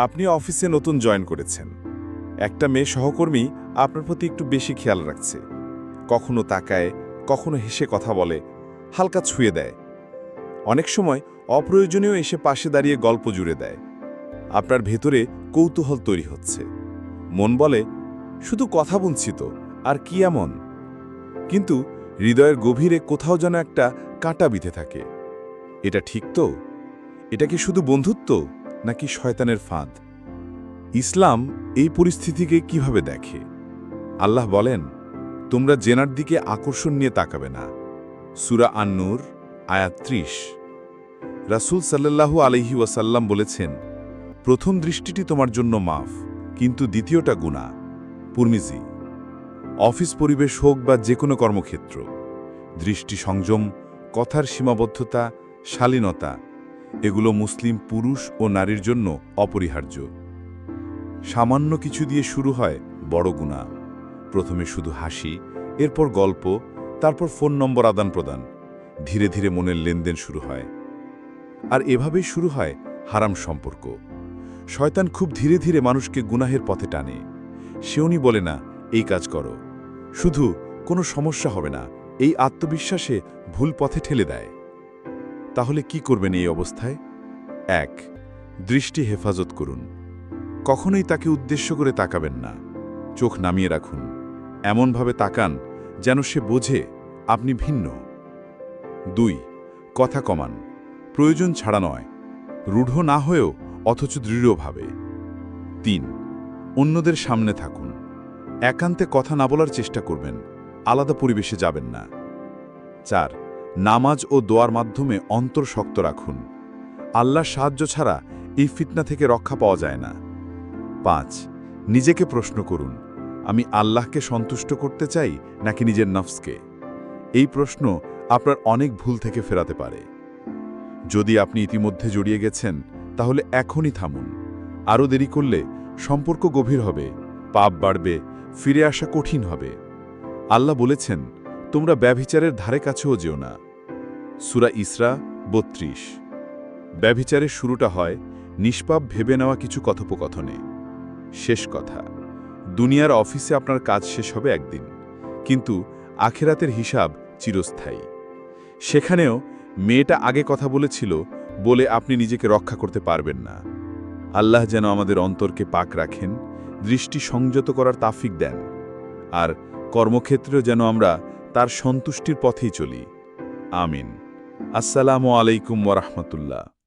আপনি অফিসে নতুন জয়েন করেছেন। একটা মেয়ে সহকর্মী আপনার প্রতি একটু বেশি খেয়াল রাখছে। কখনো তাকায়, কখনো হেসে কথা বলে, হালকা ছুঁয়ে দেয়। অনেক সময় অপ্রয়োজনীয় এসে পাশে দাঁড়িয়ে গল্প জুড়ে দেয়। আপনার ভেতরে কৌতূহল তৈরি হচ্ছে। মন বলে, শুধু কথা বলছি তো, আর কি এমন? কিন্তু হৃদয়ের গভীরে কোথাও যেন একটা কাঁটা বিঁধে থাকে। এটা ঠিক তো? এটা কি শুধু বন্ধুত্ব? নাকি শয়তানের ফাঁদ? ইসলাম এই পরিস্থিতিকে কীভাবে দেখে? আল্লাহ বলেন, তোমরা জেনার দিকে আকর্ষণ নিয়ে তাকাবে না। সুরা আন্নুর, আয়াত ত্রিশ। রাসুল সাল্লাল্লাহু আলহি ওয়াসাল্লাম বলেছেন, প্রথম দৃষ্টিটি তোমার জন্য মাফ, কিন্তু দ্বিতীয়টা গুণা পুরমিজি অফিস পরিবেশ হোক বা যে কোনো কর্মক্ষেত্র, দৃষ্টি সংযম, কথার সীমাবদ্ধতা, শালীনতা এগুলো মুসলিম পুরুষ ও নারীর জন্য অপরিহার্য। সামান্য কিছু দিয়ে শুরু হয় বড় গুণা। প্রথমে শুধু হাসি, এরপর গল্প, তারপর ফোন নম্বর আদান প্রদান। ধীরে ধীরে মনের লেনদেন শুরু হয়। আর এভাবেই শুরু হয় হারাম সম্পর্ক। শয়তান খুব ধীরে ধীরে মানুষকে গুনাহের পথে টানে। সেউনি বলে না, এই কাজ করো। শুধু কোনো সমস্যা হবে না, এই আত্মবিশ্বাসে ভুল পথে ঠেলে দেয়। তাহলে কি করবেন এই অবস্থায়? এক, দৃষ্টি হেফাজত করুন। কখনোই তাকে উদ্দেশ্য করে তাকাবেন না। চোখ নামিয়ে রাখুন। এমনভাবে তাকান যেন সে বোঝে আপনি ভিন্ন। দুই, কথা কমান। প্রয়োজন ছাড়া নয়। রূঢ় না হয়েও অথচ দৃঢ়ভাবে। তিন, অন্যদের সামনে থাকুন। একান্তে কথা না বলার চেষ্টা করবেন। আলাদা পরিবেশে যাবেন না। চার নামাজ ও দোয়ার মাধ্যমে অন্তর শক্ত রাখুন। আল্লাহর সাহায্য ছাড়া এই ফিতনা থেকে রক্ষা পাওয়া যায় না। পাঁচ, নিজেকে প্রশ্ন করুন, আমি আল্লাহকে সন্তুষ্ট করতে চাই নাকি নিজের নফসকে? এই প্রশ্ন আপনার অনেক ভুল থেকে ফেরাতে পারে। যদি আপনি ইতিমধ্যে জড়িয়ে গেছেন, তাহলে এখনই থামুন। আরও দেরি করলে সম্পর্ক গভীর হবে, পাপ বাড়বে, ফিরে আসা কঠিন হবে। আল্লাহ বলেছেন তোমরা ব্যভিচারের ধারে কাছেও যেও না। সুরা ইসরা বত্রিশ। ব্যভিচারের শুরুটা হয়, নিষ্পাপ ভেবে নেওয়া কিছু কথোপকথনে। শেষ কথা, দুনিয়ার অফিসে আপনার কাজ শেষ হবে একদিন, কিন্তু আখেরাতের হিসাব চিরস্থায়ী। সেখানেও মেয়েটা আগে কথা বলেছিল বলে আপনি নিজেকে রক্ষা করতে পারবেন না। আল্লাহ যেন আমাদের অন্তরকে পাক রাখেন, দৃষ্টি সংযত করার তাফিক দেন, আর কর্মক্ষেত্রেও যেন আমরা তার সন্তুষ্টির পথেই চলি। আমিন। আসসালামু আলাইকুম ওরহমতুল্লাহ